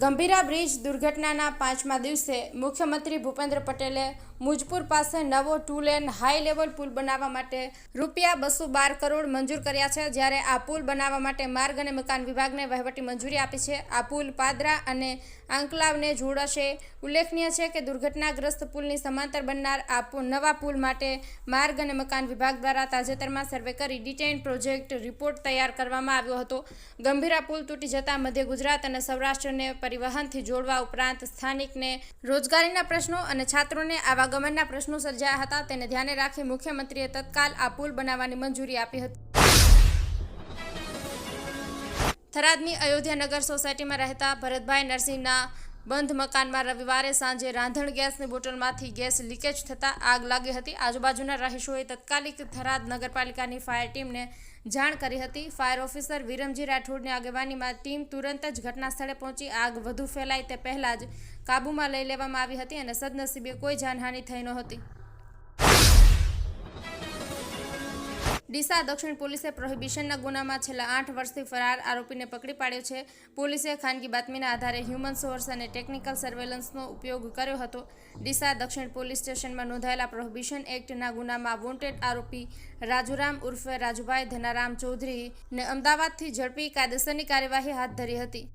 Gambhira bridge દુર્ઘટનાના પાંચમા દિવસે મુખ્યમંત્રી ભૂપેન્દ્ર પટેલે મુજપુર પાસે નવો ટુ લેન હાઈ લેવલ પુલ બનાવવા માટે રૂપિયા બસો બાર કરોડ મંજૂર કર્યા છે. જ્યારે આ પુલ બનાવવા માટે માર્ગ અને મકાન વિભાગને વહીવટી મંજૂરી આપી છે. આ પુલ પાદરા અને આંકલાવને જોડાશે. ઉલ્લેખનીય છે કે દુર્ઘટનાગ્રસ્ત પુલની સમાંતર બનનાર આ નવા પુલ માટે માર્ગ અને મકાન વિભાગ દ્વારા તાજેતરમાં સર્વે કરી ડિટેઇન પ્રોજેક્ટ રિપોર્ટ તૈયાર કરવામાં આવ્યો હતો. ગંભીરા પુલ તૂટી જતા મધ્ય ગુજરાત અને સૌરાષ્ટ્રને પરિવહનથી જોડવા ઉપરાંત સ્થાનિકને રોજગારીના પ્રશ્નો અને છાત્રોને આવાગમનના પ્રશ્નો સર્જાયા હતા. તેને ધ્યાને રાખી મુખ્યમંત્રીએ તત્કાલ આ પુલ બનાવવાની મંજૂરી આપી હતી. થરાદની અયોધ્યાનગર સોસાયટીમાં રહેતા ભરતભાઈ નરસિંહના બંધ મકાનમાં રવિવારે સાંજે રાંધણ ગેસની બોટલમાંથી ગેસ લીકેજ થતાં આગ લાગી હતી. આજુબાજુના રહીશોએ તત્કાલિક થરાદ નગરપાલિકાની ફાયર ટીમને જાણ કરી હતી. ફાયર ઓફિસર વિરમજી રાઠોડની આગેવાનીમાં ટીમ તુરંત જ ઘટના સ્થળે પહોંચી. આગ વધુ ફેલાય તે પહેલાં જ કાબૂમાં લઈ લેવામાં આવી હતી અને સદનસીબે કોઈ જાનહાનિ થઈ નહોતી ડીસા દક્ષિણ પોલીસે પ્રોહિબિશનના ગુનામાં છેલ્લા આઠ વર્ષથી ફરાર આરોપીને પકડી પાડ્યો છે. પોલીસે ખાનગી બાતમીના આધારે હ્યુમન સોર્સ અને ટેકનિકલ સર્વેલન્સનો ઉપયોગ કર્યો હતો. ડીસા દક્ષિણ પોલીસ સ્ટેશનમાં નોંધાયેલા પ્રોહિબિશન એક્ટના ગુનામાં વોન્ટેડ આરોપી રાજુરામ ઉર્ફે રાજુભાઈ ધનારામ ચૌધરીને અમદાવાદથી ઝડપી કાયદેસરની કાર્યવાહી હાથ ધરી હતી.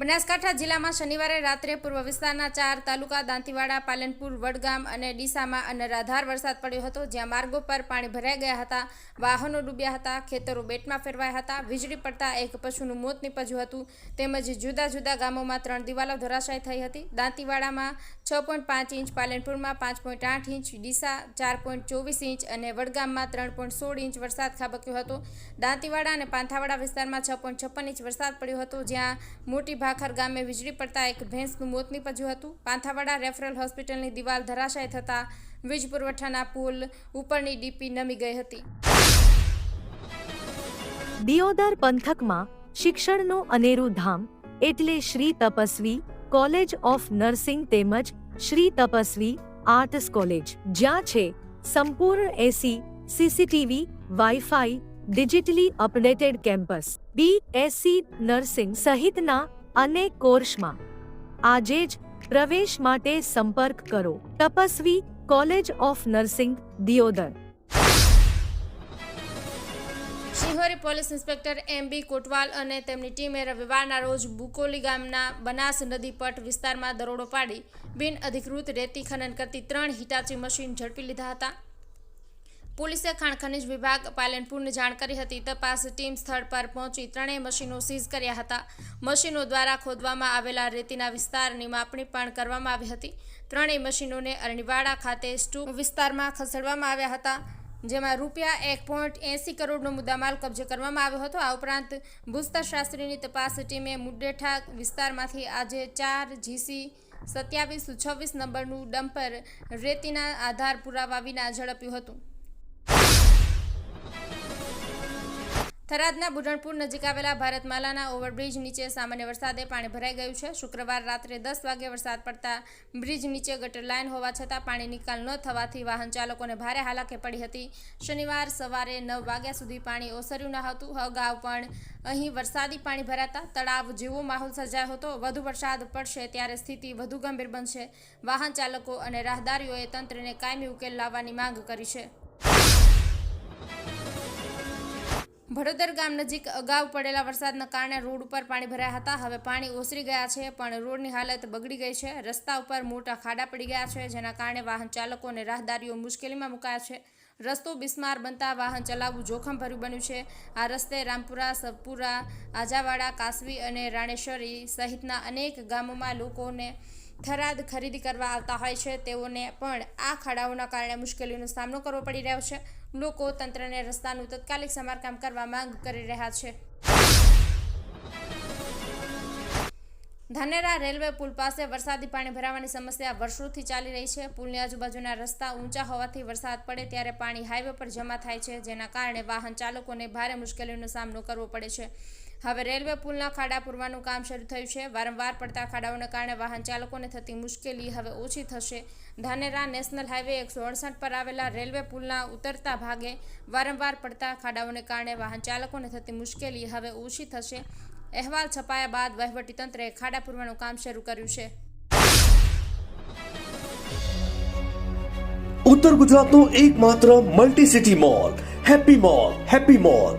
બનાસકાંઠા જિલ્લામાં શનિવારે રાત્રે પૂર્વ વિસ્તારના ચાર તાલુકા દાંતીવાડા, પાલનપુર, વડગામ અને ડીસામાં અનરાધાર વરસાદ પડ્યો હતો, જ્યાં માર્ગો પર પાણી ભરાઈ ગયા હતા, વાહનો ડૂબ્યા હતા, ખેતરો બેટમાં ફેરવાયા હતા, વીજળી પડતા એક પશુનું મોત નીપજ્યું હતું. તેમજ જુદા જુદા ગામોમાં ત્રણ દિવાલો ધરાશાય થઈ હતી. દાંતીવાડામાં છ પોઈન્ટ પાંચ ઇંચ, પાલનપુરમાં પાંચ પોઈન્ટ આઠ ઇંચ, ડીસા ચાર પોઈન્ટ ચોવીસ ઇંચ અને વડગામમાં ત્રણ પોઈન્ટ સોળ ઇંચ વરસાદ ખાબક્યો હતો. દાંતીવાડા અને પાંથાવાડા વિસ્તારમાં છ પોઈન્ટ છપ્પન ઇંચ વરસાદ પડ્યો હતો, જ્યાં મોટી ભાખર ગામે વીજળી પડતા એક ભેંસનું મોત નીપજ્યું હતું. પાંથાવાડા રેફરલ હોસ્પિટલની દિવાલ ધરાશાય થતાં વીજ પુરવઠાના પુલ ઉપરની ડીપી નમી ગઈ હતી. દિયોદર પંથકમાં શિક્ષણનું અનેરું ધામ એટલે Shri Tapasvi college of nursing તેમજ શ્રી તપસ્વી આર્ટસ કોલેજ, જ્યાં છે સંપૂર્ણ AC CCTV WiFi digitally updated campus B S C nursing સહિતના અનેક કોર્સમાં આજે જ પ્રવેશ માટે સંપર્ક કરો. Tapasvi, college of nursing, Deodar. Shihori police inspector M B Kotwal અને તેમની ટીમે રવિવારના રોજ બુકોલી ગામના બનાસ નદી પટ વિસ્તારમાં દરોડો પાડી બિન અધિકૃત રેતી ખનન કરતી ત્રણ હિટાચી મશીન ઝડપી લીધા હતા. પોલીસે ખાણ ખનિજ વિભાગ પાલનપુરને જાણ કરી હતી. તપાસ ટીમ સ્થળ પર પહોંચી ત્રણેય મશીનો સીઝ કર્યા હતા. મશીનો દ્વારા ખોદવામાં આવેલા રેતીના વિસ્તારની માપણી પણ કરવામાં આવી હતી. ત્રણેય મશીનોને અરણીવાડા ખાતે સ્ટુ વિસ્તારમાં ખસેડવામાં આવ્યા હતા, જેમાં રૂપિયા એક પોઈન્ટ એંસી કરોડનો મુદ્દામાલ કબજે કરવામાં આવ્યો હતો. આ ઉપરાંત ભૂસ્તરશાસ્ત્રીની તપાસ ટીમે મુડેઠા વિસ્તારમાંથી આજે ચાર જીસી સત્યાવીસ છવ્વીસ નંબરનું ડમ્પર રેતીના આધાર પુરાવા વિના ઝડપ્યું હતું. થરાદના બુરણપુર નજીક આવેલા ભારતમાલાના ઓવરબ્રિજ નીચે સામાન્ય વરસાદે પાણી ભરાઈ ગયું છે. શુક્રવાર રાત્રે દસ વાગે વરસાદ પડતા બ્રિજ નીચે ગટર લાઇન હોવા છતાં પાણી નિકાલ ન થવાથી વાહન ચાલકોને ભારે હાલાકે પડી હતી. શનિવાર સવારે નવ વાગ્યા સુધી પાણી ઓસર્યું ન હતું. અગાઉ પણ અહીં વરસાદી પાણી ભરાતા તળાવ જેવો માહોલ સર્જાયો હતો. વધુ વરસાદ પડશે ત્યારે સ્થિતિ વધુ ગંભીર બનશે. વાહન ચાલકો અને રાહદારીઓએ તંત્રને કાયમી ઉકેલ લાવવાની માંગ કરી છે. ભડોદર ગામ નજીક અગાઉ પડેલા વરસાદના કારણે રોડ ઉપર પાણી ભરાયા હતા. હવે પાણી ઓસરી ગયા છે, પણ રોડની હાલત બગડી ગઈ છે. રસ્તા ઉપર મોટા ખાડા પડી ગયા છે, જેના કારણે વાહન ચાલકો અને રાહદારીઓ મુશ્કેલીમાં મુકાયા છે. રસ્તો બિસ્માર બનતા વાહન ચલાવવું જોખમભર્યું બન્યું છે. આ રસ્તે રામપુરા સબપુરા આજાવાડા, કાસવી અને રાણેશ્વરી સહિતના અનેક ગામોમાં લોકોને થરાદ ખરીદી કરવા આવતા હોય છે, તેઓને પણ આ ખાડાઓના કારણે મુશ્કેલીનો સામનો કરવો પડી રહ્યો છે. લોકો તંત્રને રસ્તાનું તાત્કાલિક સમારકામ કરવા માંગ કરી રહ્યા છે. ધાનેરા રેલવે પુલ પાસે વરસાદી પાણી ભરાવાની સમસ્યા વર્ષોથી ચાલી રહી છે. પુલની આજુબાજુના રસ્તા ઊંચા હોવાથી વરસાદ પડે ત્યારે પાણી હાઈવે પર જમા થાય છે, જેના કારણે વાહન ચાલકોને ભારે મુશ્કેલીનો સામનો કરવો પડે છે. હવે રેલવે પુલના ખાડા પૂરવાનું કામ શરૂ થયું છે. વારંવાર પડતા ખાડાઓને કારણે વાહન ચાલકોને થતી મુશ્કેલી હવે ઓછી થશે. ધાનેરા નેશનલ હાઈવે એકસો અડસઠ પર આવેલા રેલવે પુલના ઉતરતા ભાગે વારંવાર પડતા ખાડાઓને કારણે વાહન ચાલકોને થતી મુશ્કેલી હવે ઓછી થશે. અહેવાલ છપાયા બાદ વહીવટીતંત્રે ખાડા પૂરવાનું કામ શરૂ કર્યું છે. ઉત્તર ગુજરાતનો એકમાત્ર multi city mall happy mall happy mall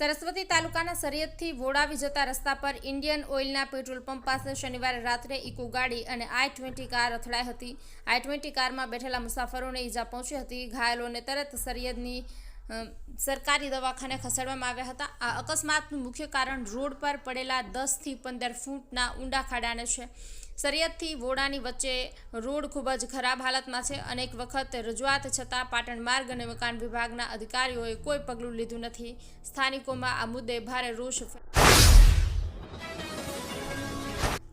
Saraswati તાલુકાના સરિયદથી વોડાવી જતા રસ્તા પર ઇન્ડિયન ઓઇલના પેટ્રોલ પંપ પાસે શનિવારે રાત્રે ઇકો ગાડી અને આઈ ટ્વેન્ટી કાર અથડાઈ હતી. આઈ ટ્વેન્ટી કારમાં બેઠેલા મુસાફરોને ઈજા પહોંચી હતી. ઘાયલોને તરત સરિયદની સરકારી દવાખાને ખસેડવામાં આવ્યા હતા. આ અકસ્માતનું મુખ્ય કારણ રોડ પર પડેલા દસથી પંદર ફૂટના ઊંડા ખાડાને છે. સરિયદથી વોડાની વચ્ચે રોડ ખૂબ જ ખરાબ હાલતમાં છે. અનેક વખત રજૂઆત છતાં પાટણ માર્ગ અને મકાન વિભાગના અધિકારીઓએ કોઈ પગલું લીધું નથી. સ્થાનિકોમાં આ મુદ્દે ભારે રોષ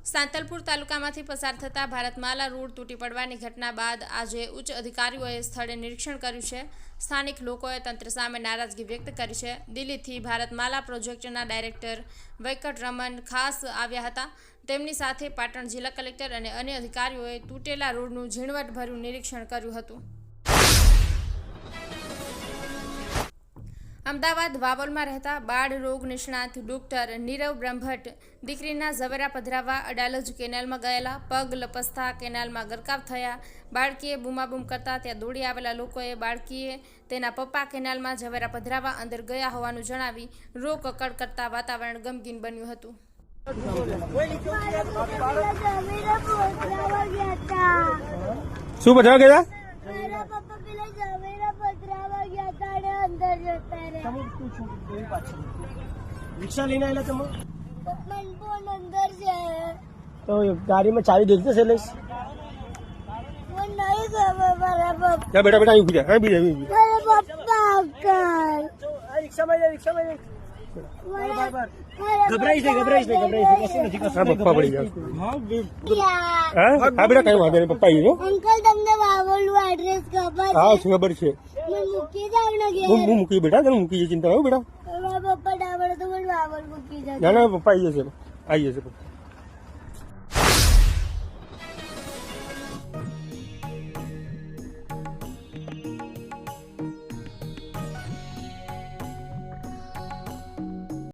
સાંતલપુર તાલુકામાંથી પસાર થતા ભારતમાલા રોડ તૂટી પડવાની ઘટના બાદ આજે ઉચ્ચ અધિકારીઓએ સ્થળે નિરીક્ષણ કર્યું છે. સ્થાનિક લોકોએ તંત્ર સામે નારાજગી વ્યક્ત કરી છે. દિલ્હીથી ભારતમાલા પ્રોજેક્ટના ડાયરેક્ટર વૈકટ રમન ખાસ આવ્યા હતા. તેમની સાથે પાટણ જિલ્લા કલેક્ટર અને અન્ય અધિકારીઓએ તૂટેલા રોડનું ઝીણવટભર્યું નિરીક્ષણ કર્યું હતું. અમદાવાદ વાવોલમાં રહેતા બાળ રોગ નિષ્ણાત ડોક્ટર નીરવ બ્રહ્મભટ્ટ દીકરીના ઝવેરા પધરાવવા અડાલજ કેનાલમાં ગયેલા પગ લપસતા કેનાલમાં ગરકાવ થયા. બાળકીએ બૂમાબૂમ કરતા ત્યાં દોડી આવેલા લોકોએ બાળકીએ તેના પપ્પા કેનાલમાં ઝવેરા પધરાવવા અંદર ગયા હોવાનું જણાવી રોકકડ કરતા વાતાવરણ ગમગીન બન્યું હતું. શું પધરાવા ગયા ખાવા ગયા તારે અંદર જતા રે તમે તું છું ગઈ પાછળ રિક્ષા લઈને આવેલા તમે મન ફોન અંદર છે તો ગાડીમાં બેટા બેટા અહીં ઊભી જા મારા ગભરાઈ છે ગભરાઈ છે ગભરાઈ છે. કશું નથી કશું પપ્પા પડી ગયા હા હા? બેટા કઈ વાંધો નહીં પપ્પા આવ્યો અંકલ તમને વાવલનું એડ્રેસ ખબર હા છે ખબર છે? મૂકી જાવ ને ઘેર. હું મૂકી બેટા તને મૂકી ચિંતા હો બેટા. પપ્પા ડાબડે તો મને વાવલ મૂકી જાવ ના ના પપ્પા આવીએ છે આવી જશે પપ્પા.